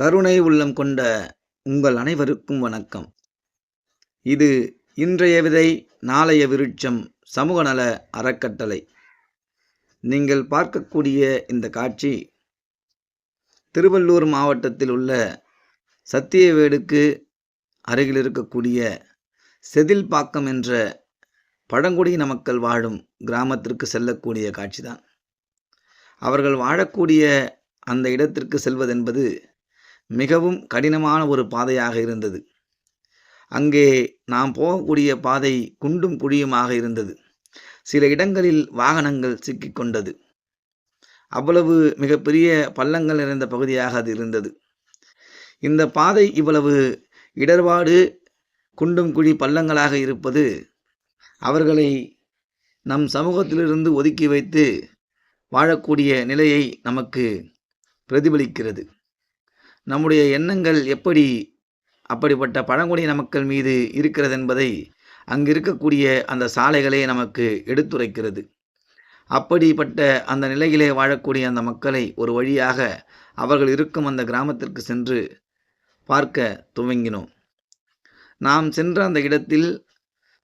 கருணை உள்ளம் கொண்ட உங்கள் அனைவருக்கும் வணக்கம். இது இன்றைய விதை நாளைய விருட்சம் சமூக நல அறக்கட்டளை. நீங்கள் பார்க்கக்கூடிய இந்த காட்சி திருவள்ளூர் மாவட்டத்தில் உள்ள சத்தியவேடுக்கு அருகில் இருக்கக்கூடிய செதில்பாக்கம் என்ற பழங்குடியின மக்கள் வாழும் கிராமத்திற்கு செல்லக்கூடிய காட்சிதான். அவர்கள் வாழக்கூடிய அந்த இடத்திற்கு செல்வதென்பது மிகவும் கடினமான ஒரு பாதையாக இருந்தது. அங்கே நாம் போகக்கூடிய பாதை குண்டும் குழியுமாக இருந்தது. சில இடங்களில் வாகனங்கள் சிக்கிக்கொண்டது அவ்வளவு மிகப்பெரிய பள்ளங்கள் நிறைந்த பகுதியாக அது இருந்தது. இந்த பாதை இவ்வளவு இடர்பாடு குண்டும் குழி பள்ளங்களாக இருப்பது அவர்களை நம் சமூகத்திலிருந்து ஒதுக்கி வைத்து வாழக்கூடிய நிலையை நமக்கு பிரதிபலிக்கிறது. நம்முடைய எண்ணங்கள் எப்படி அப்படிப்பட்ட பழங்குடியின மக்கள் மீது இருக்கிறது என்பதை அங்கு இருக்கக்கூடிய அந்த சாலைகளே நமக்கு எடுத்துரைக்கிறது. அப்படிப்பட்ட அந்த நிலையிலே வாழக்கூடிய அந்த மக்களை ஒரு வழியாக அவர்கள் இருக்கும் அந்த கிராமத்திற்கு சென்று பார்க்க துவங்கினோம். நாம் சென்ற அந்த இடத்தில்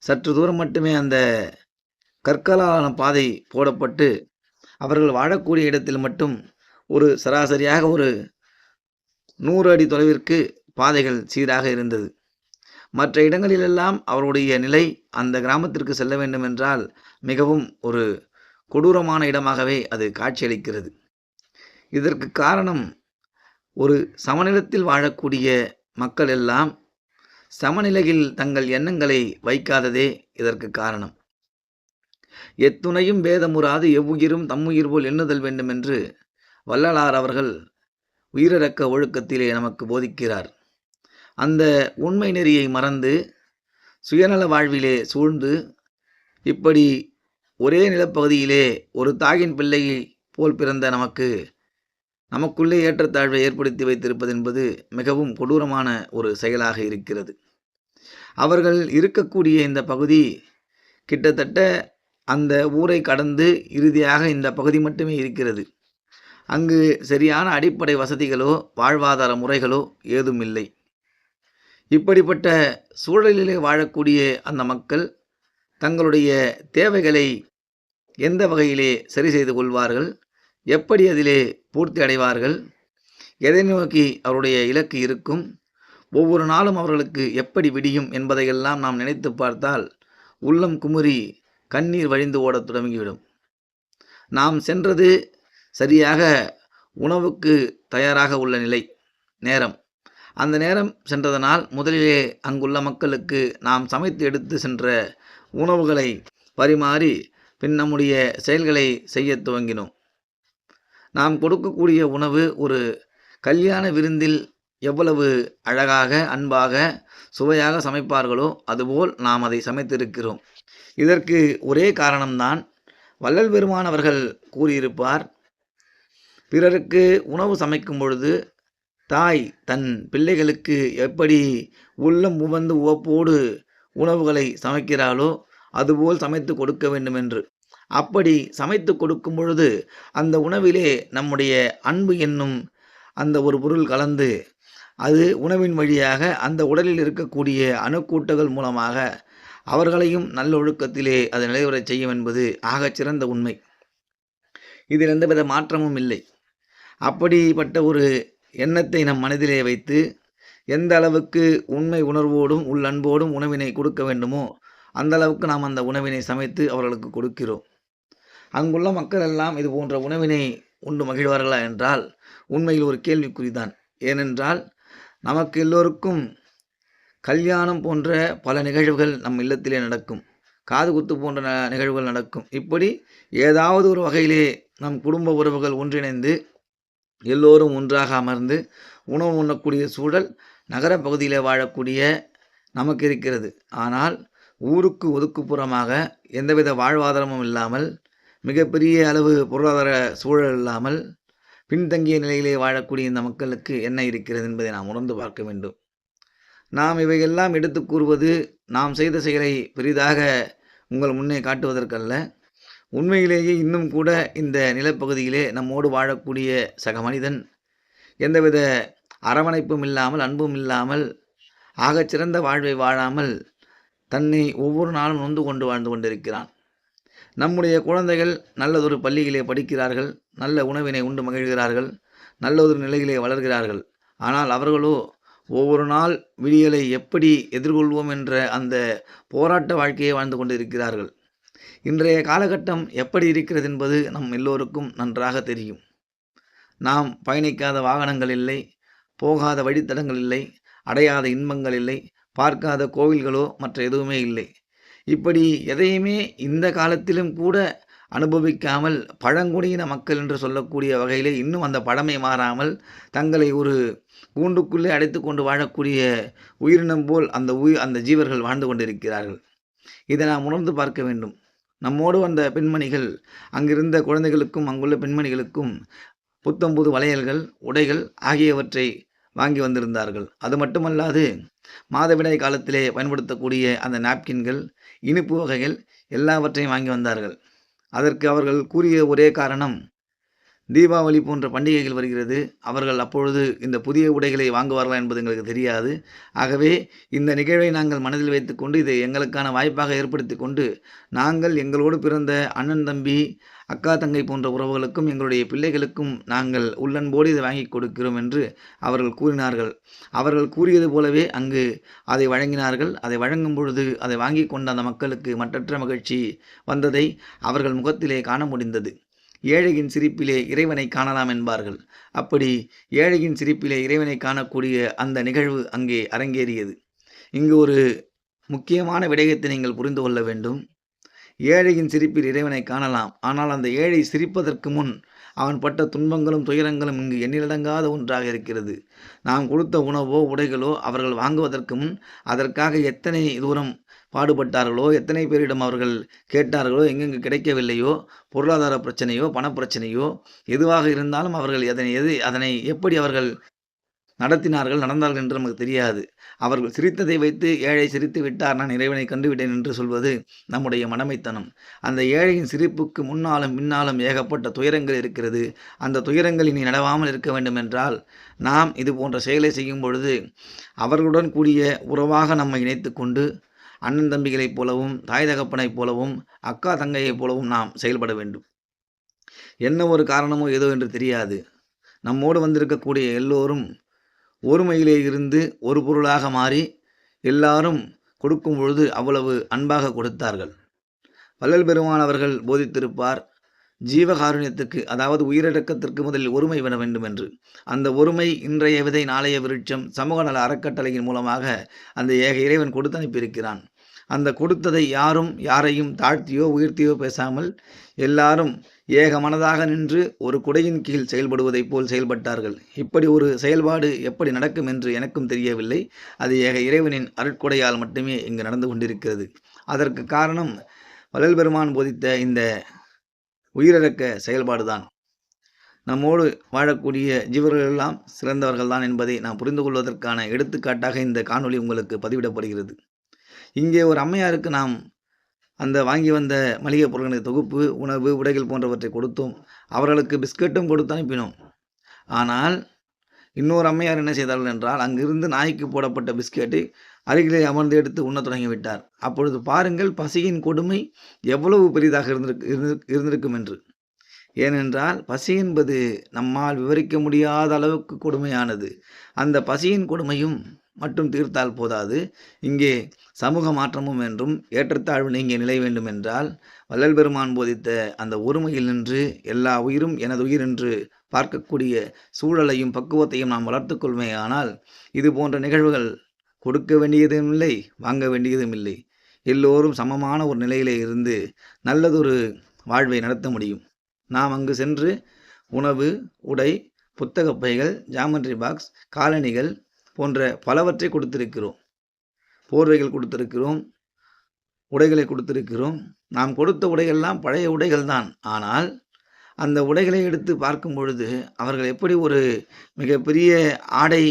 சற்று தூரம் மட்டுமே அந்த கற்களாலான பாதை போடப்பட்டு அவர்கள் வாழக்கூடிய இடத்தில் மட்டும் ஒரு சராசரியாக ஒரு நூறு அடி தொலைவிற்கு பாதைகள் சீராக இருந்தது. மற்ற இடங்களிலெல்லாம் அவருடைய நிலை அந்த கிராமத்திற்கு செல்ல வேண்டுமென்றால் மிகவும் ஒரு கொடூரமான இடமாகவே அது காட்சியளிக்கிறது. இதற்கு காரணம் ஒரு சமநிலத்தில் வாழக்கூடிய மக்கள் எல்லாம் சமநிலையில் தங்கள் எண்ணங்களை வைக்காததே இதற்கு காரணம். எத்துணையும் பேதமுறாது எவ்வுயிரும் தம்முயிர் போல் எண்ணுதல் வேண்டுமென்று வள்ளலார் அவர்கள் உயிரடக்க ஒழுக்கத்திலே நமக்கு போதிக்கிறார். அந்த உண்மை நெறியை மறந்து சுயநல வாழ்விலே சூழ்ந்து இப்படி ஒரே நிலப்பகுதியிலே ஒரு தாயின் பிள்ளையை போல் பிறந்த நமக்கு நமக்குள்ளே ஏற்றத்தாழ்வை ஏற்படுத்தி வைத்திருப்பது என்பது மிகவும் கொடூரமான ஒரு செயலாக இருக்கிறது. அவர்கள் இருக்கக்கூடிய இந்த பகுதி கிட்டத்தட்ட அந்த ஊரை கடந்து இறுதியாக இந்த பகுதி மட்டுமே இருக்கிறது. அங்கு சரியான அடிப்படை வசதிகளோ வாழ்வாதார முறைகளோ ஏதும் இல்லை இப்படிப்பட்ட சூழலிலே வாழக்கூடிய அந்த மக்கள் தங்களுடைய தேவைகளை எந்த வகையிலே சரி செய்து கொள்வார்கள்? எப்படி அதிலே பூர்த்தி அடைவார்கள்? எதை நோக்கி அவருடைய இலக்கு இருக்கும்? ஒவ்வொரு நாளும் அவர்களுக்கு எப்படி விடியும் என்பதையெல்லாம் நாம் நினைத்து பார்த்தால் உள்ளம் குமுறி கண்ணீர் வழிந்து ஓடத் தொடங்கிவிடும். நாம் சென்றது சரியாக உணவுக்கு தயாராக உள்ள நிலை நேரம். அந்த நேரம் சென்றதனால் முதலிலே அங்குள்ள மக்களுக்கு நாம் சமைத்து எடுத்து சென்ற உணவுகளை பரிமாறி பின் நம்முடைய செயல்களை செய்ய துவங்கினோம். நாம் கொடுக்கக்கூடிய உணவு ஒரு கல்யாண விருந்தில் எவ்வளவு அழகாக அன்பாக சுவையாக சமைப்பார்களோ அதுபோல் நாம் அதை சமைத்திருக்கிறோம். இதற்கு ஒரே காரணம்தான் வள்ளல் பெருமான் அவர்கள் கூறியிருப்பார் பிறருக்கு உணவு சமைக்கும் பொழுது தாய் தன் பிள்ளைகளுக்கு எப்படி உள்ளம் உவந்து உவப்போடு உணவுகளை சமைக்கிறாளோ அதுபோல் சமைத்து கொடுக்க வேண்டும் என்று அப்படி சமைத்து கொடுக்கும் பொழுது அந்த உணவிலே நம்முடைய அன்பு என்னும் அந்த ஒரு பொருள் கலந்து அது உணவின் வழியாக அந்த உடலில் இருக்கக்கூடிய அணுக்கூட்டங்கள் மூலமாக அவர்களையும் நல்லொழுக்கத்திலே அதை நிலைவரச் செய்யும் என்பது ஆகச் சிறந்த உண்மை. இதில் எந்தவித மாற்றமும் இல்லை. அப்படிப்பட்ட ஒரு எண்ணத்தை நம் மனதிலே வைத்து எந்த அளவுக்கு உண்மை உணர்வோடும் உள்ளன்போடும் உணவினை கொடுக்க வேண்டுமோ அந்த அளவுக்கு நாம் அந்த உணவினை சமைத்து அவர்களுக்கு கொடுக்கிறோம். அங்குள்ள மக்கள் எல்லாம் இது போன்ற உணவினை உண்டு மகிழ்வார்களா என்றால் உண்மையில் ஒரு கேள்விக்குறிதான். ஏனென்றால் நமக்கு எல்லோருக்கும் கல்யாணம் போன்ற பல நிகழ்வுகள் நம் இல்லத்திலே நடக்கும். காது குத்து போன்ற ந- நிகழ்வுகள் நடக்கும். இப்படி ஏதாவது ஒரு வகையிலே நம் குடும்ப உறவுகள் ஒன்றிணைந்து எல்லோரும் ஒன்றாக அமர்ந்து உணவு உண்ணக்கூடிய சூழல் நகரப் பகுதியில் வாழக்கூடிய நமக்கு இருக்கிறது. ஆனால் ஊருக்கு ஒதுக்குப்புறமாக எந்தவித வாழ்வாதாரமும் இல்லாமல் மிகப்பெரிய அளவு பொருளாதார சூழல் இல்லாமல் பின்தங்கிய நிலையிலே வாழக்கூடிய இந்த மக்களுக்கு என்ன இருக்கிறது என்பதை நாம் உணர்ந்து பார்க்க வேண்டும். நாம் இவையெல்லாம் எடுத்து கூறுவது நாம் செய்த செயலை பெரிதாக உங்கள் முன்னே காட்டுவதற்கல்ல. உண்மையிலேயே இன்னும் கூட இந்த நிலப்பகுதியிலே நம்மோடு வாழக்கூடிய சக மனிதன் எந்தவித அரவணைப்பும் இல்லாமல் அன்பும் இல்லாமல் ஆகச்சிறந்த வாழ்வை வாழாமல் தன்னை ஒவ்வொரு நாளும் நொந்து கொண்டு வாழ்ந்து கொண்டிருக்கிறான். நம்முடைய குழந்தைகள் நல்லதொரு பள்ளியிலே படிக்கிறார்கள் நல்ல உணவினை உண்டு மகிழ்கிறார்கள் நல்லதொரு நிலையிலே வளர்கிறார்கள். ஆனால் அவர்களோ ஒவ்வொரு நாள் விடியலை எப்படி எதிர்கொள்வோம் என்ற அந்த போராட்ட வாழ்க்கையை வாழ்ந்து கொண்டிருக்கிறார்கள். இன்றைய காலகட்டம் எப்படி இருக்கிறது என்பது நம் எல்லோருக்கும் நன்றாக தெரியும். நாம் பயணிக்காத வாகனங்கள் இல்லை போகாத வழித்தடங்கள் இல்லை அடையாத இன்பங்கள் இல்லை பார்க்காத கோவில்களோ மற்ற எதுவுமே இல்லை. இப்படி எதையுமே இந்த காலத்திலும் கூட அனுபவிக்காமல் பழங்குடியின மக்கள் என்று சொல்லக்கூடிய வகையிலே இன்னும் அந்த பழமை மாறாமல் தங்களை ஒரு கூண்டுக்குள்ளே அடைத்து கொண்டு வாழக்கூடிய உயிரினம் போல் அந்த உயிர் அந்த ஜீவர்கள் வாழ்ந்து கொண்டிருக்கிறார்கள். இதை நாம் உணர்ந்து பார்க்க வேண்டும். நம்மோடு வந்த பெண்மணிகள் அங்கிருந்த குழந்தைகளுக்கும் அங்குள்ள பெண்மணிகளுக்கும் புத்தம்புது வளையல்கள் உடைகள் ஆகியவற்றை வாங்கி வந்திருந்தார்கள். அது மட்டுமல்லாது மாதவிடாய் காலத்திலே பயன்படுத்தக்கூடிய அந்த நாப்கின்கள் இனிப்பு வகைகள் எல்லாவற்றையும் வாங்கி வந்தார்கள். அதற்கு அவர்கள் கூறிய ஒரே காரணம் தீபாவளி போன்ற பண்டிகைகள் வருகிறது. அவர்கள் அப்பொழுது இந்த புதிய உடைகளை வாங்குவார்களா என்பது எங்களுக்கு தெரியாது. ஆகவே இந்த நிகழ்வை நாங்கள் மனதில் வைத்துக்கொண்டு இதை எங்களுக்கான வாய்ப்பாக ஏற்படுத்தி கொண்டு நாங்கள் எங்களோடு பிறந்த அண்ணன் தம்பி அக்கா தங்கை போன்ற உறவுகளுக்கும் எங்களுடைய பிள்ளைகளுக்கும் நாங்கள் உள்ளன்போடு இதை வாங்கி கொடுக்கிறோம் என்று அவர்கள் கூறினார்கள். அவர்கள் கூறியது போலவே அங்கு அதை வழங்கினார்கள். அதை வழங்கும் பொழுது அதை வாங்கி கொண்ட அந்த மக்களுக்கு மற்றற்ற மகிழ்ச்சி வந்ததை அவர்கள் முகத்திலே காண முடிந்தது. ஏழையின் சிரிப்பிலே இறைவனை காணலாம் என்பார்கள். அப்படி ஏழையின் சிரிப்பிலே இறைவனை காணக்கூடிய அந்த நிகழ்வு அங்கே அரங்கேறியது. இங்கு ஒரு முக்கியமான விடயத்தை நீங்கள் புரிந்து கொள்ள வேண்டும். ஏழையின் சிரிப்பில் இறைவனை காணலாம். ஆனால் அந்த ஏழை சிரிப்பதற்கு முன் அவன் பட்ட துன்பங்களும் துயரங்களும் இங்கு எண்ணிலடங்காத ஒன்றாக இருக்கிறது. நாம் கொடுத்த உணவோ உடைகளோ அவர்கள் வாங்குவதற்கு முன் அதற்காக எத்தனை தூரம் பாடுபட்டார்களோ எத்தனை பேரிடம் அவர்கள் கேட்டார்களோ எங்கெங்கு கிடைக்கவில்லையோ பொருளாதார பிரச்சனையோ பணப்பிரச்சனையோ எதுவாக இருந்தாலும் அவர்கள் அதனை எது அதனை எப்படி அவர்கள் நடத்தினார்கள் நடந்தார்கள் என்று நமக்கு தெரியாது. அவர்கள் சிரித்ததை வைத்து ஏழை சிரித்து விட்டார் நான் இறைவனை கண்டுவிட்டேன் என்று சொல்வது நம்முடைய மனமைத்தனம். அந்த ஏழையின் சிரிப்புக்கு முன்னாலும் பின்னாலும் ஏகப்பட்ட துயரங்கள் இருக்கிறது. அந்த துயரங்கள் இனி நடவாமல் இருக்க வேண்டும் என்றால் நாம் இது போன்ற செயலை செய்யும் பொழுது அவர்களுடன் கூடிய உறவாக நம்மை இணைத்து கொண்டு அண்ணன் தம்பிகளைப் போலவும் தாய் தகப்பனைப் போலவும் அக்கா தங்கையைப் போலவும் நாம் செயல்பட வேண்டும். என்ன ஒரு காரணமோ ஏதோ என்று தெரியாது. நம்மோடு வந்திருக்கக்கூடிய எல்லோரும் ஒருமையிலே இருந்து ஒரு பொருளாக மாறி எல்லாரும் கொடுக்கும் பொழுது அவ்வளவு அன்பாக கொடுத்தார்கள். வள்ளல் பெருமான் அவர்கள் போதித்திருப்பார் ஜீவகாருண்யத்துக்கு அதாவது உயிரிழக்கத்திற்கு முதலில் ஒருமை விட வேண்டும் என்று அந்த ஒருமை இன்றைய விதை நாளைய விருட்சம் சமூக நல அறக்கட்டளையின் மூலமாக அந்த ஏக இறைவன் கொடுத்து அனுப்பியிருக்கிறான் அந்த கொடுத்ததை யாரும் யாரையும் தாழ்த்தியோ உயர்த்தியோ பேசாமல் எல்லாரும் ஏக மனதாக நின்று ஒரு குடையின் கீழ் செயல்படுவதைப் போல் செயல்பட்டார்கள். இப்படி ஒரு செயல்பாடு எப்படி நடக்கும் என்று எனக்கும் தெரியவில்லை. அது ஏக இறைவனின் அருட்கொடையால் மட்டுமே இங்கு நடந்து கொண்டிருக்கிறது. அதற்கு காரணம் வள்ளல் பெருமான் போதித்த இந்த உயிரிழக்க செயல்பாடுதான். நம்மோடு வாழக்கூடிய ஜீவர்கள் எல்லாம் சிறந்தவர்கள்தான் என்பதை நாம் புரிந்து கொள்வதற்கான எடுத்துக்காட்டாக இந்த காணொளி உங்களுக்கு பதிவிடப்படுகிறது. இங்கே ஒரு அம்மையாருக்கு நாம் அந்த வாங்கி வந்த மளிகை பொருட்களின் தொகுப்பு உணவு உடைகள் போன்றவற்றை கொடுத்தோம். அவர்களுக்கு பிஸ்கட்டும் கொடுத்து அனுப்பினோம். ஆனால் இன்னொரு அம்மையார் என்ன செய்தார்கள் என்றால் அங்கிருந்து நாய்க்கு போடப்பட்ட பிஸ்கட்டை அருகிலே அமர்ந்து எடுத்து உண்ணத் தொடங்கிவிட்டார். அப்பொழுது பாருங்கள் பசியின் கொடுமை எவ்வளவு பெரிதாக இருந்திருக்கு இருந்து- இருந்திருக்கும் என்று. ஏனென்றால் பசி என்பது நம்மால் விவரிக்க முடியாத அளவுக்கு கொடுமையானது. அந்த பசியின் கொடுமையும் மட்டும் தீர்த்தால் போதாது. இங்கே சமூக மாற்றமும் என்றும் ஏற்றத்தாழ்வு நீங்கிய நிலை வேண்டும் என்றால் வள்ளல் பெருமான் போதித்த அந்த ஒருமையில் நின்று எல்லா உயிரும் எனது உயிர் என்று பார்க்கக்கூடிய சூழலையும் பக்குவத்தையும் நாம் வளர்த்துக்கொள்வே ஆனால் இது போன்ற நிகழ்வுகள் கொடுக்க வேண்டியதும் இல்லை வாங்க வேண்டியதும் இல்லை. எல்லோரும் சமமான ஒரு நிலையிலே இருந்து நல்லதொரு வாழ்வை நடத்த முடியும். நாம் அங்கு சென்று உணவு உடை புத்தகப்பைகள் பைகள் ஜாமெட்ரி பாக்ஸ் காலணிகள் போன்ற பலவற்றை கொடுத்திருக்கிறோம். போர்வைகள் கொடுத்திருக்கிறோம். உடைகளை கொடுத்திருக்கிறோம். நாம் கொடுத்த உடைகள்லாம் பழைய உடைகள் தான் ஆனால் அந்த உடைகளை எடுத்து பார்க்கும் பொழுது அவர்கள் எப்படி ஒரு மிகப்பெரிய ஆடை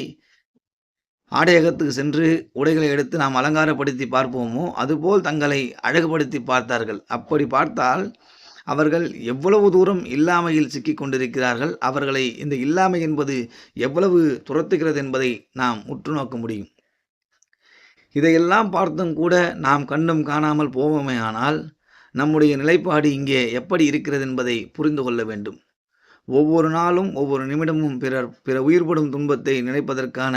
ஆடையகத்துக்கு சென்று உடைகளை எடுத்து நாம் அலங்காரப்படுத்தி பார்ப்போமோ அதுபோல் தங்களை அழகுபடுத்தி பார்த்தார்கள். அப்படி பார்த்தால் அவர்கள் எவ்வளவு தூரம் இல்லாமையில் சிக்கிக் கொண்டிருக்கிறார்கள் அவர்களை இந்த இல்லாமை என்பது எவ்வளவு துரத்துகிறது என்பதை நாம் உற்று நோக்க முடியும். இதையெல்லாம் பார்த்தும் கூட நாம் கண்டும் காணாமல் போவோமே ஆனால் நம்முடைய நிலைப்பாடு இங்கே எப்படி இருக்கிறது என்பதை புரிந்து கொள்ள வேண்டும். ஒவ்வொரு நாளும் ஒவ்வொரு நிமிடமும் பிறர் பிற உயிர்படும் துன்பத்தை நினைப்பதற்கான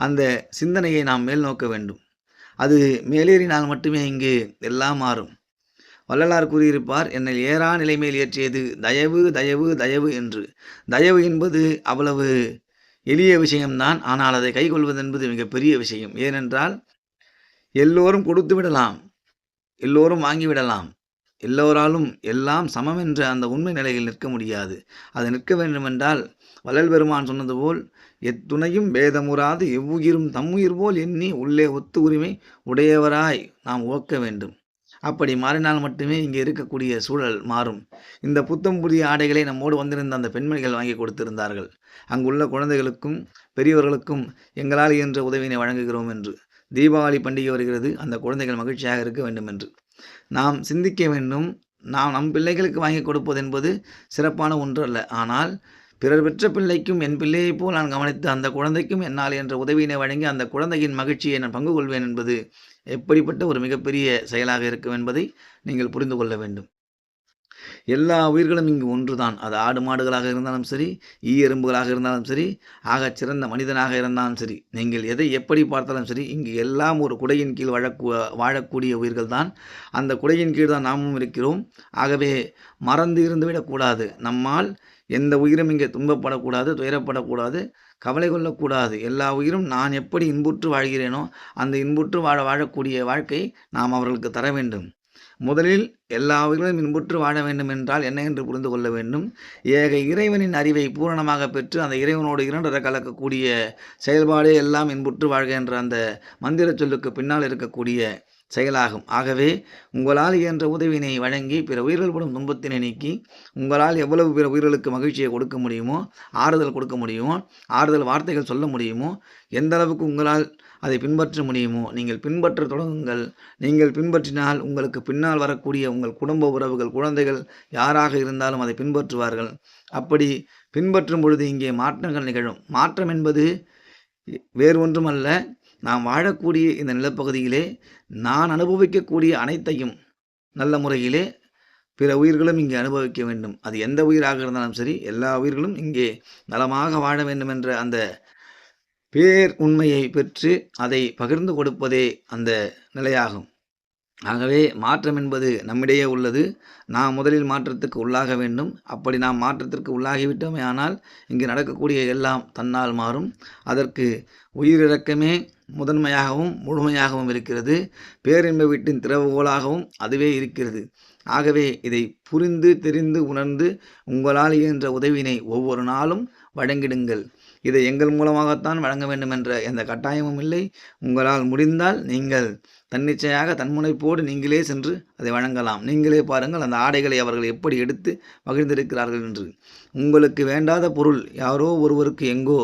அந்த சிந்தனையை நாம் மேல் நோக்க வேண்டும். அது மேலேறினால் மட்டுமே இங்கு எல்லாம் மாறும். வள்ளலார் கூறியிருப்பார் என்னை ஏறா நிலைமையில் ஏற்றியது தயவு தயவு தயவு என்று. தயவு என்பது அவ்வளவு எளிய விஷயம்தான் ஆனால் அதை கைகொள்வது என்பது மிகப்பெரிய விஷயம். ஏனென்றால் எல்லோரும் கொடுத்து விடலாம் எல்லோரும் வாங்கிவிடலாம் எல்லோராலும் எல்லாம் சமம் என்ற அந்த உண்மை நிலையில் நிற்க முடியாது. அது நிற்க வேண்டுமென்றால் வள்ளல் பெருமான் சொன்னது போல் எத்துணையும் பேதமுறாது எவ்வுயிரும் தம்முயிர் போல் எண்ணி உள்ளே ஒத்து உரிமை உடையவராய் நாம் ஓக்க வேண்டும். அப்படி மாறினால் மட்டுமே இங்கே இருக்கக்கூடிய சூழல் மாறும். இந்த புத்தம் புதிய ஆடைகளை நம்மோடு வந்திருந்த அந்த பெண்மணிகள் வாங்கி கொடுத்திருந்தார்கள். அங்குள்ள குழந்தைகளுக்கும் பெரியவர்களுக்கும் எங்களால் இயன்ற உதவியினை வழங்குகிறோம் என்று. தீபாவளி பண்டிகை வருகிறது அந்த குழந்தைகள் மகிழ்ச்சியாக இருக்க வேண்டும் என்று நாம் சிந்திக்க வேண்டும். நாம் நம் பிள்ளைகளுக்கு வாங்கி கொடுப்பது என்பது சிறப்பான ஒன்று அல்ல ஆனால் பிறர் பெற்ற பிள்ளைக்கும் என் பிள்ளையைப் போல் நான் கவனித்து அந்த குழந்தைக்கும் என்னால் என்ற உதவியினை வழங்கி அந்த குழந்தையின் மகிழ்ச்சியை நான் பங்கு கொள்வேன் என்பது எப்படிப்பட்ட ஒரு மிகப்பெரிய செயலாக இருக்கும் என்பதை நீங்கள் புரிந்து கொள்ள வேண்டும். எல்லா உயிர்களும் இங்கு ஒன்றுதான். அது ஆடு மாடுகளாக இருந்தாலும் சரி ஈ எறும்புகளாக இருந்தாலும் சரி ஆகச் சிறந்த மனிதனாக இருந்தாலும் சரி நீங்கள் எதை எப்படி பார்த்தாலும் சரி இங்கு எல்லாம் ஒரு குடையின் கீழ் வாழக்கூ வாழக்கூடிய உயிர்கள் தான் அந்த குடையின் கீழ் தான் நாமும் இருக்கிறோம். ஆகவே மறந்து இருந்துவிடக்கூடாது நம்மால் எந்த உயிரும் இங்கே துன்பப்படக்கூடாது துயரப்படக்கூடாது. கவலை கொள்ளக்கூடாது. எல்லா உயிரும் நான் எப்படி இன்புற்று வாழ்கிறேனோ அந்த இன்புற்று வாழ வாழக்கூடிய வாழ்க்கை நாம் அவர்களுக்கு தர வேண்டும். முதலில் எல்லா உயிர்களும் இன்புற்று வாழ வேண்டும் என்றால் என்ன என்று புரிந்து கொள்ள வேண்டும்? ஏக இறைவனின் அறிவை பூரணமாக பெற்று அந்த இறைவனோடு இரண்டரை கலக்கக்கூடிய செயல்பாடே எல்லாம் இன்புற்று வாழ்க என்ற அந்த மந்திர சொல்லுக்கு பின்னால் இருக்கக்கூடிய செயலாகும். ஆகவே உங்களால் இயன்ற உதவியினை வழங்கி பிற உயிர்கள் படும் துன்பத்தினை நீக்கி உங்களால் எவ்வளவு பிற உயிர்களுக்கு மகிழ்ச்சியை கொடுக்க முடியுமோ ஆறுதல் கொடுக்க முடியுமோ ஆறுதல் வார்த்தைகள் சொல்ல முடியுமோ எந்த அளவுக்கு உங்களால் அதை பின்பற்ற முடியுமோ நீங்கள் பின்பற்ற தொடங்குங்கள். நீங்கள் பின்பற்றினால் உங்களுக்கு பின்னால் வரக்கூடிய உங்கள் குடும்ப உறவுகள் குழந்தைகள் யாராக இருந்தாலும் அதை பின்பற்றுவார்கள். அப்படி பின்பற்றும் பொழுது இங்கே மாற்றங்கள் நிகழும். மாற்றம் என்பது வேறு ஒன்றுமல்ல. நாம் வாழக்கூடிய இந்த நிலப்பகுதியிலே நான் அனுபவிக்கக்கூடிய அனைத்தையும் நல்ல முறையிலே பிற உயிர்களும் இங்கே அனுபவிக்க வேண்டும். அது எந்த உயிராக இருந்தாலும் சரி எல்லா உயிர்களும் இங்கே நலமாக வாழ வேண்டும் என்ற அந்த பேர் உண்மையை பெற்று அதை பகிர்ந்து கொடுப்பதே அந்த நிலையாகும். ஆகவே மாற்றம் என்பது நம்மிடையே உள்ளது. நாம் முதலில் மாற்றத்துக்கு உள்ளாக வேண்டும். அப்படி நாம் மாற்றத்திற்கு உள்ளாகிவிட்டோமே ஆனால் இங்கு நடக்கக்கூடிய எல்லாம் தன்னால் மாறும். அதற்கு உயிரிழக்கமே முதன்மையாகவும் முழுமையாகவும் இருக்கிறது. பேரின்ப வீட்டின் திறவுகோலாகவும் அதுவே இருக்கிறது. ஆகவே இதை புரிந்து தெரிந்து உணர்ந்து உங்களால் இயன்ற உதவியினை ஒவ்வொரு நாளும் வழங்கிடுங்கள். இதை எங்கள் மூலமாகத்தான் வழங்க வேண்டும் என்ற எந்த கட்டாயமும் இல்லை. உங்களால் முடிந்தால் நீங்கள் தன்னிச்சையாக தன்முனைப்போடு நீங்களே சென்று அதை வழங்கலாம். நீங்களே பாருங்கள் அந்த ஆடைகளை அவர்கள் எப்படி எடுத்து மகிழ்ந்திருக்கிறார்கள் என்று. உங்களுக்கு வேண்டாத பொருள் யாரோ ஒருவருக்கு எங்கோ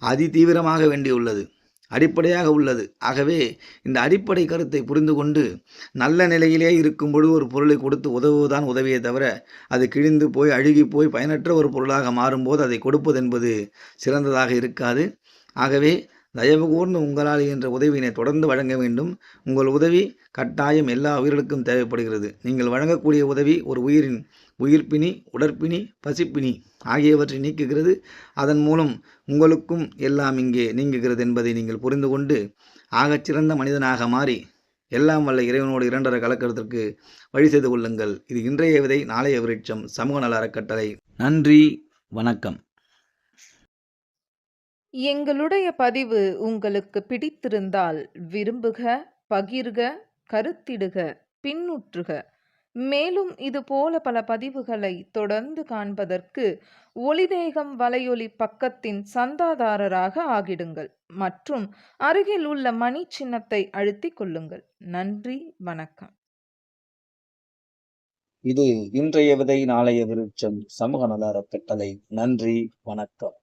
அதி தீவிரமாக வேண்டியுள்ளது அடிப்படையாக உள்ளது. ஆகவே இந்த அடிப்படை கருத்தை புரிந்து கொண்டு நல்ல நிலையிலே இருக்கும் பொழுது ஒரு பொருளை கொடுத்து உதவுவதுதான் உதவியே தவிர அது கிழிந்து போய் அழுகி போய் பயனற்ற ஒரு பொருளாக மாறும்போது அதை கொடுப்பது என்பது சிறந்ததாக இருக்காது. ஆகவே தயவு கூர்ந்து உங்களால் என்ற உதவியினை தொடர்ந்து வழங்க வேண்டும். உங்கள் உதவி கட்டாயம் எல்லா உயிர்களுக்கும் தேவைப்படுகிறது. நீங்கள் வழங்கக்கூடிய உதவி ஒரு உயிரின் உயிர்ப்பினி உடற்பினி பசிப்பினி ஆகியவற்றை நீக்குகிறது. அதன் மூலம் உங்களுக்கும் எல்லாம் இங்கே நீங்குகிறது என்பதை நீங்கள் புரிந்து கொண்டு ஆகச்சிறந்த மனிதனாக மாறி எல்லாம் வல்ல இறைவனோடு இரண்டரை கலக்கிறதுக்கு வழி செய்து கொள்ளுங்கள். இது இன்றைய விதை நாளைய விருட்சம். சமூக நல அறக்கட்டளை நன்றி வணக்கம். எங்களுடைய பதிவு உங்களுக்கு பிடித்திருந்தால் விரும்புக பகிர்க கருத்திடுக பின்னுற்றுக. மேலும் இதுபோல பல பதிவுகளை தொடர்ந்து காண்பதற்கு ஒளிதேகம் வலையொலி பக்கத்தின் சந்தாதாரராக ஆகிடுங்கள். மற்றும் அருகில் உள்ள மணி சின்னத்தை அழுத்திக் கொள்ளுங்கள். நன்றி வணக்கம். இது இன்றைய விதை நாளைய விருட்சம் சமூக நல அறக்கட்டளை. நன்றி வணக்கம்.